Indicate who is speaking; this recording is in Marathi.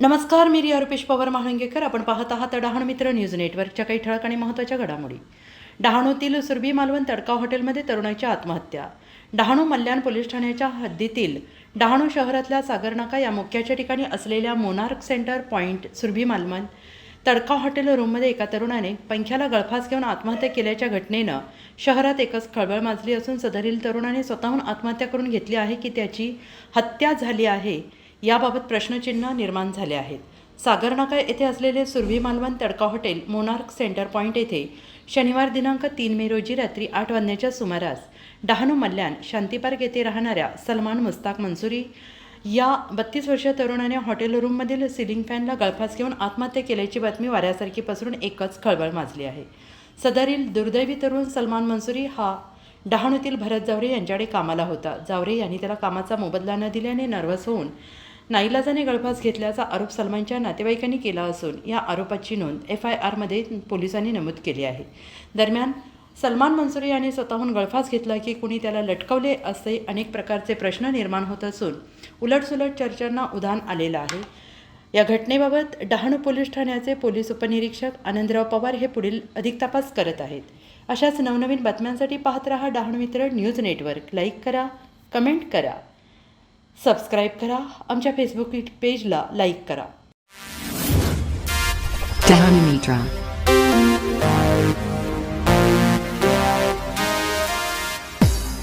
Speaker 1: नमस्कार मी रिया रुपेश पवार महाळंगेकर आपण पाहत आहात डहाणू मित्र न्यूज नेटवर्कच्या काही ठळक आणि महत्त्वाच्या घडामोडी. डहाणूतील सुरभी मालवण तडका हॉटेलमध्ये तरुणाची आत्महत्या. डहाणू मल्याण पोलीस ठाण्याच्या हद्दीतील डहाणू शहरातल्या सागरनाका या मुख्याच्या ठिकाणी असलेल्या monarch centre point Surabhi Malvan Tadka hotel रूममध्ये एका तरुणाने पंख्याला गळफास घेऊन आत्महत्या केल्याच्या घटनेनं शहरात एकच खळबळ माजली असून सदरील तरुणाने स्वतःहून आत्महत्या करून घेतली आहे की त्याची हत्या झाली आहे याबाबत प्रश्नचिन्ह निर्माण झाले आहेत. सागरनाका येथे असलेले सुरभी मालवण तडका हॉटेल मोनार्क सेंटर पॉईंट येथे शनिवार दिनांक तीन मे रोजी रात्री आठ वाजण्याच्या सुमारास डहाणू मल्याण शांती पार्क येथे राहणाऱ्या सलमान मुस्ताक मंसुरी या बत्तीस वर्षीय तरुणाने हॉटेल रूममधील सिलिंग फॅनला गळफास घेऊन आत्महत्या केल्याची बातमी वाऱ्यासारखी पसरून एकच खळबळ माजली आहे. सदरील दुर्दैवी तरुण सलमान मंसुरी हा डहाणूतील भरत जावरे यांच्याकडे कामाला होता. जावरे यांनी त्याला कामाचा मोबदला न दिल्याने नर्वस होऊन नाईलाजाने गळफास घेतल्याचा आरोप सलमानच्या नातेवाईकांनी केला असून या आरोपाची नोंद एफ आय आरमध्ये पोलिसांनी नमूद केली आहे. दरम्यान सलमान मंसुरी यांनी स्वतःहून गळफास घेतला की कुणी त्याला लटकवले असे अनेक प्रकारचे प्रश्न निर्माण होत असून उलटसुलट चर्चांना उधाण आलेलं आहे. या घटनेबाबत डहाणू पोलीस ठाण्याचे पोलीस उपनिरीक्षक आनंदराव पवार हे पुढील अधिक तपास करत आहेत. अशाच नवनवीन बातम्यांसाठी पाहत रहा Dahanu Mitra news network. Like करा कमेंट करा सबस्क्राईब करा आमच्या फेसबुक पेजला लाईक करा.
Speaker 2: Dhanamitra.